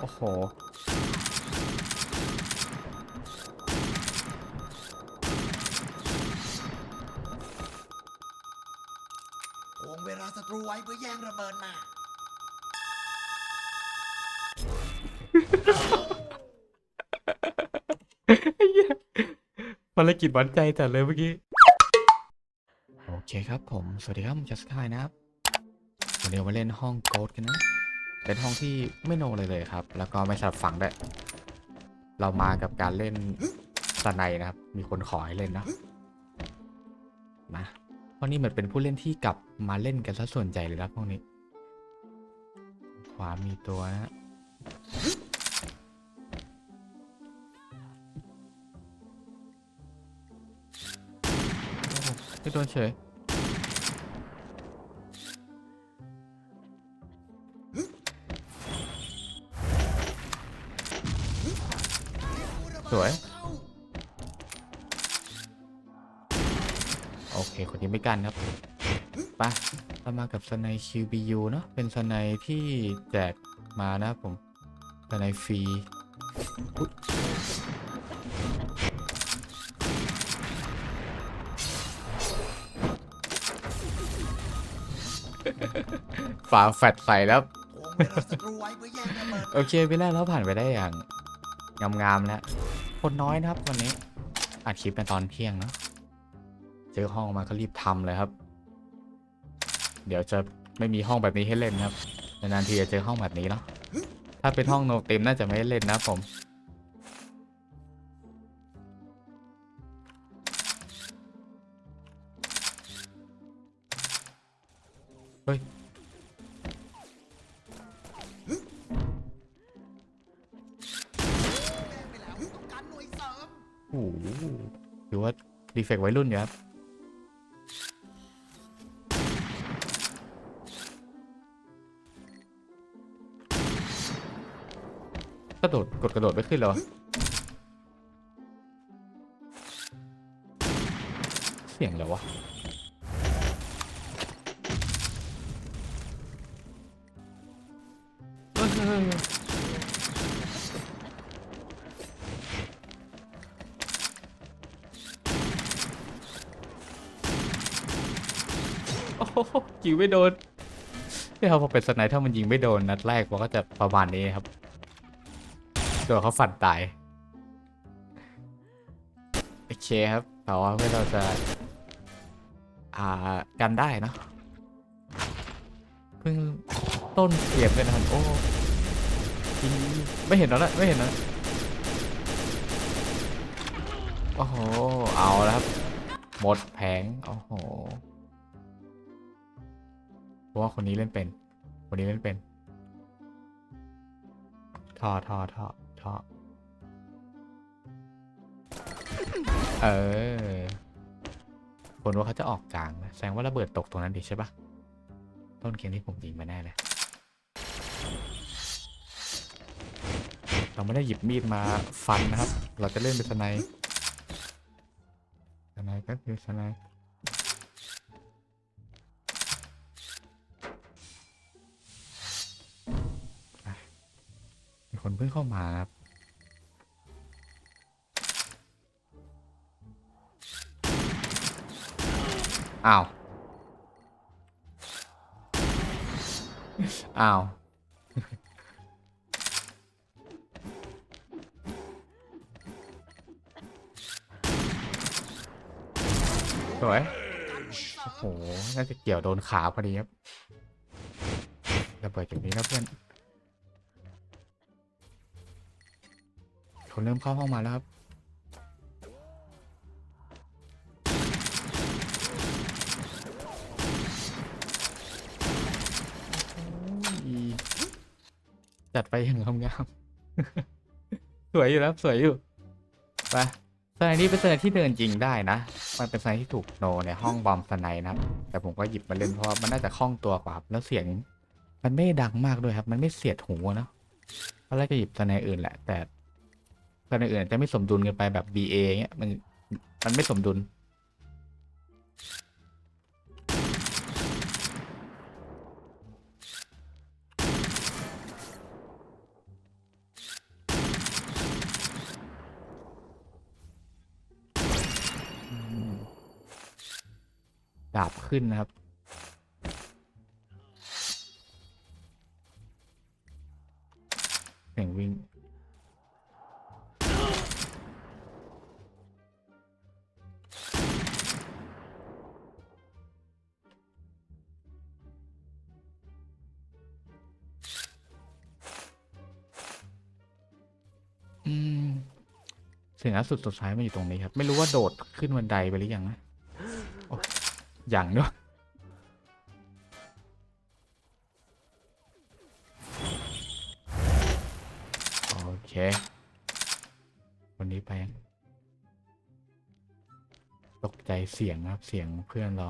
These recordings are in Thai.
โอ้โห ทวงเวลาศัตรูไว้เพื่อแย่งระเบิดมา ภารกิจหวั่นใจแต่เลยเมื่อกี้ โอเคครับผม สวัสดีครับผมจัสกายนะครับวันนี้มาเล่นห้องโกดกันนะ เป็นห้องที่ไม่โนเลยเลยครับ แล้วก็ไม่สลับฝังด้วยเรามากับการเล่นสไนนะครับ มีคนขอให้เล่นนะมาเพราะนี่เหมือนเป็นผู้เล่นที่กลับมาเล่นกันซะส่วนใหญ่เลยนะพวกนี้ ขวามีตัวนะฮะโอ้โหไม่โดนเฉย กันครับไปเรามากับสไน QBU เนอะเป็นสไนที่แจกมานะผมสไนฟรีฝาแฟดใส่แล้วทวงเวลาศัตรูไว้เพื่อแย่งระเบิดโอเควิแรกเราผ่านไปได้อย่างงามๆแล้วคนน้อยนะครับวันนี้อัดคลิปในตอนเที่ยงเนอะ เจอห้องมาก็รีบทำเลยครับ เดี๋ยวจะไม่มีห้องแบบนี้ให้เล่นครับ นานๆทีจะเจอห้องแบบนี้เนาะ ถ้าเป็นห้องโนเต็มน่าจะไม่เล่นนะผม เฮ้ยไปแล้วต้องการหน่วยโอ้โหถือว่าดีเฟกต์วัยรุ่นอยู่ครับ กระโดดกดกระโดดไม่ขึ้นเหรอเสียงเหรอวะโอ้โหยิงไม่โดนเนี่ยครับพอเป็นสไนด์ถ้ามันยิงไม่โดนนัดแรกมันก็จะประมาณนี้ครับ โดนเขาฟันตาย โอเคครับแต่ว่าเพื่อเราจะ อ่า กันได้เนะเพิ่งต้นเสียบกันทันโอ้ยไม่เห็นแล้วนะไม่เห็นแล้วโอ้โห เอาแล้วครับ หมดแผง โอ้โหเพราะว่าคนนี้เล่นเป็น คนนี้เล่นเป็น ทอทอทอ ท่อเออคนว่าเขาจะออกกลางนะแสดงว่าระเบิดตกตรงนั้นดิใช่ปะต้นเกมที่ผมยิงมาแน่เลย เราไม่ได้หยิบมีดมาฟันนะครับ เราจะเล่นเป็นสไนป์สไนป์ก็คือสไน คนเพิ่งเข้ามาครับอ้าว อ้าว สวย โอ้โห น่าจะเกี่ยวโดนขาพอดีครับระเบิดอย่างนี้นะเพื่อน คนเริ่มเข้าห้องมาแล้วครับ จัดไปอย่างงามๆสวยอยู่แล้วสวยอยู่ไปสไนนี้เป็นสไนที่เดินจริงได้นะ มันเป็นสไนที่ถูกโนในห้องบอมสไนนะครับ แต่ผมก็หยิบมาเล่นเพราะว่ามันน่าจะคล่องตัวกว่าครับแล้วเสียง มันไม่ดังมากด้วยครับ มันไม่เสียดหูนะตอนแรกจะหยิบสไนอื่นแหละ แต่ คันอื่นจะไม่สมดุลกันไปแบบ BA เงี้ยมันมันไม่สมดุล ดาบขึ้นนะครับ เสียงล่าสุดสุดท้ายมันอยู่ตรงนี้ครับ ไม่รู้ว่าโดดขึ้นบันไดไปหรือยังนะอย่างด้วยโอเค วันนี้ไป ตกใจเสียงครับ เสียงเพื่อนเรา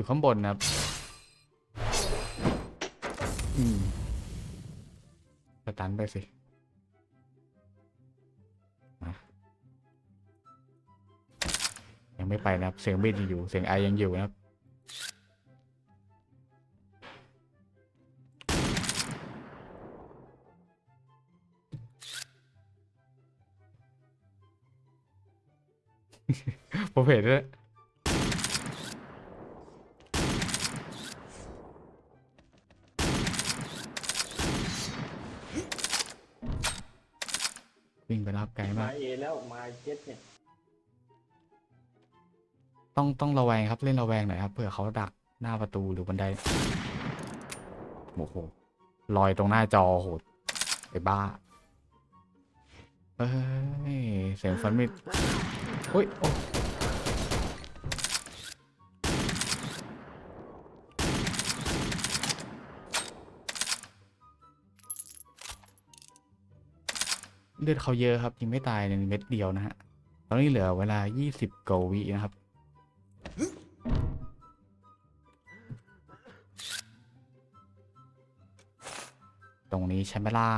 อยู่ข้างบนนะครับอืมสตันไปสิยังไม่ไปนะครับ เสียงเบสยังอยู่ เสียงไอยังอยู่นะครับ ผมเห็นด้วงไปรับไกล มามาก เอแล้วมา เจ็ดเนี่ยต้องต้องระแวงครับเล่นระแวงหน่อยครับเผื่อเขาดักหน้าประตูหรือบันไดโอ้โหลอยตรงหน้าจอโหดไอ้บ้าเอ้ยเสียงฟันมิดเฮ้ยโอ้ เลือดเขาเยอะครับยิงไม่ตายในเม็ดเดียวนะฮะ ตอนนี้เหลือเวลา 20กว่าวินะครับ ตรงนี้ใช่ไหมล่ะ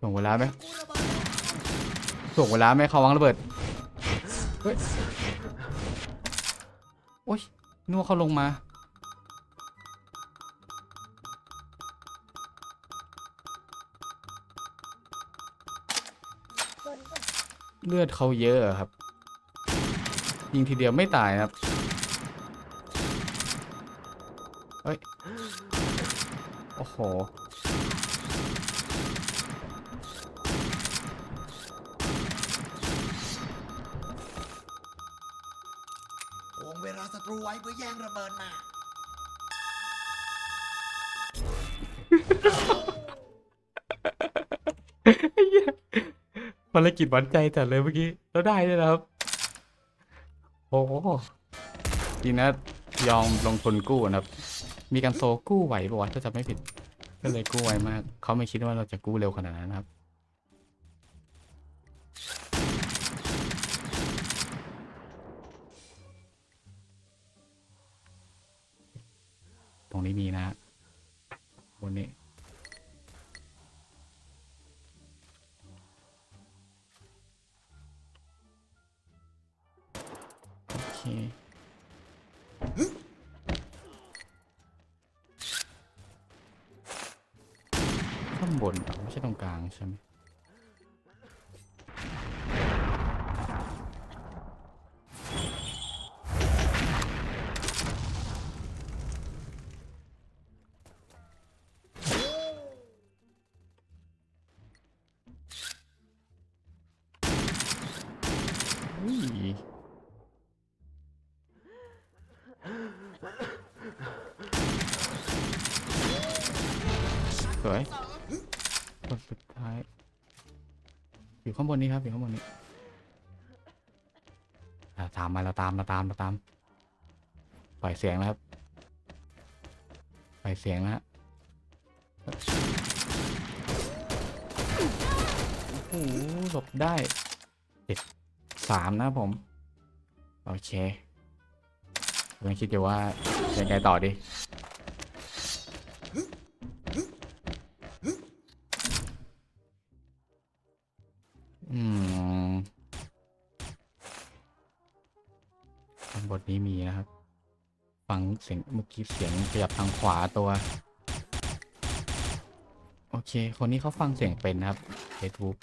ถ่วงเวลาไหมถ่วงเวลาไหมเขาวางระเบิด เฮ้ยโอ๊ยนึกว่าเขาลงมา เลือดเขาเยอะครับ ยิงทีเดียวไม่ตายครับเฮ้ย โอ้โห เพื่อแย่งระเบิดมาภารกิจหวันใจจัดเลยเมื่อกี้แล้วได้ด้วยนะครับ โอ้โหดีนะยอมลงทุนกู้นะครับ มีการโซกู้ไหวปะวะถ้าจะไม่ผิด ก็เลยกู้ไวมาก เขาไม่คิดว่าเราจะกู้เร็วขนาดนั้นนะครับ ตรงนี้มีนะฮะบนนี้โอเคข้างบนไม่ใช่ตรงกลางใช่ไหม ยสวยคนสุดท้าย อยู่ข้างบนนี้ครับ อยู่ข้างบนนี้อะตามมาเราตามเราตามเราตาม ปล่อยเสียงแล้วครับ ปล่อยเสียงแล้วฮะโอ้โหหลบได้เจ็ด สามนะผม โอเคกำลังคิดอยู่ว่ายังไงต่อดีอืมบทนี้มีนะครับ ฟังเสียงเมื่อกี้เสียงขยับทางขวาตัว โอเค คนนี้เขาฟังเสียงเป็นนะครับเฟซบุ๊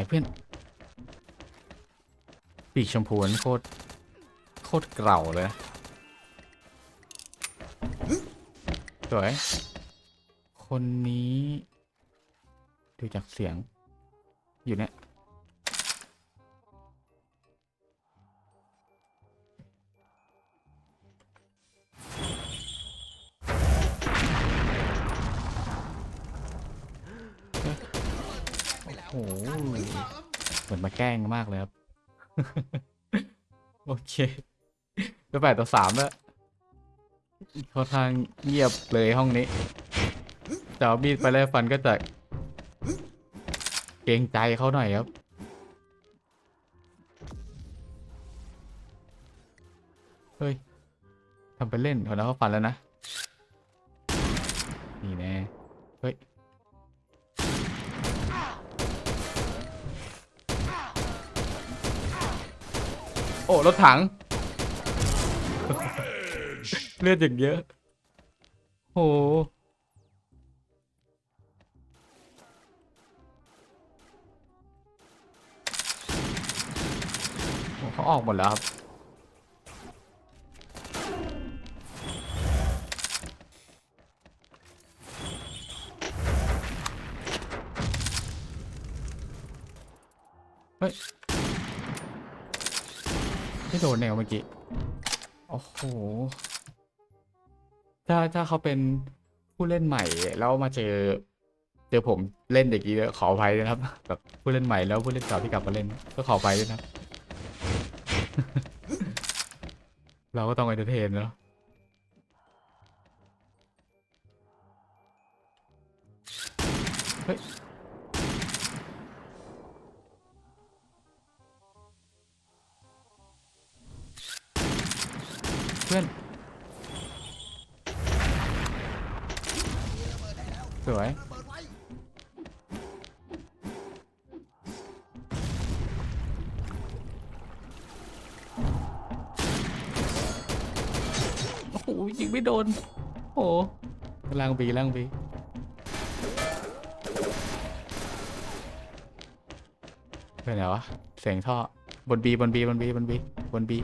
ายเพื่อน ปีกชมพูนโคตร โคตรเก่าเลย สวย คนนี้ ดูจากเสียง อยู่เนี่ย แกล้งมากเลยครับ โอเคก็แปดต่อสามแล้วเขาทางเงียบเลยห้องนี้จะเอามีดไปไล่ฟันก็จะเกรงใจเขาหน่อยครับ เฮ้ยทำไปเล่นคนนั้นเขาฟันแล้วนะ นี่แน่ อ้รถถัง เลือดอย่างเยอะโหโอ้เขาออกหมดแล้วครับ เฮ้ย ไม่โดนแนวเมื่อกี้ โอ้โห ถ้าถ้าเขาเป็นผู้เล่นใหม่แล้วมาเจอ เจอผมเล่นอย่างนี้ขออภัยนะครับแบบผู้เล่นใหม่แล้วผู้เล่นเก่าที่กลับมาเล่นก็ขออภัยด้วยนะครับเราก็ต้องเอนเตอร์เทนเนาะเฮ้ย พื่อน สวย โอ้โหยิงไม่โดน โอ้โหล่างบีล่างบีเป็นไงวะ เสียงท่อบนบีบนบีบนบีบนบีบนบี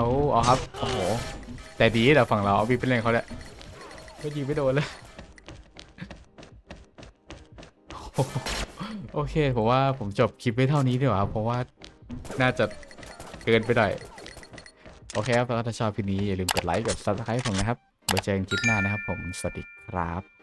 โอ้เอาครับ โอ้โห แต่ดีแต่ฝั่งเราเอาบีเป็นเล่นเขาแหละก็ยิงไม่โดนเลย โอเคผมว่าผมจบคลิปไว้เท่านี้ดีกว่าเพราะว่าน่าจะเกินไปหน่อย โอเคครับก็ถ้าชอบคลิปนี้อย่าลืมกดไลค์กด subscribe ผมนะครับไว้เจอกันคลิปหน้านะครับผม สวัสดีครับ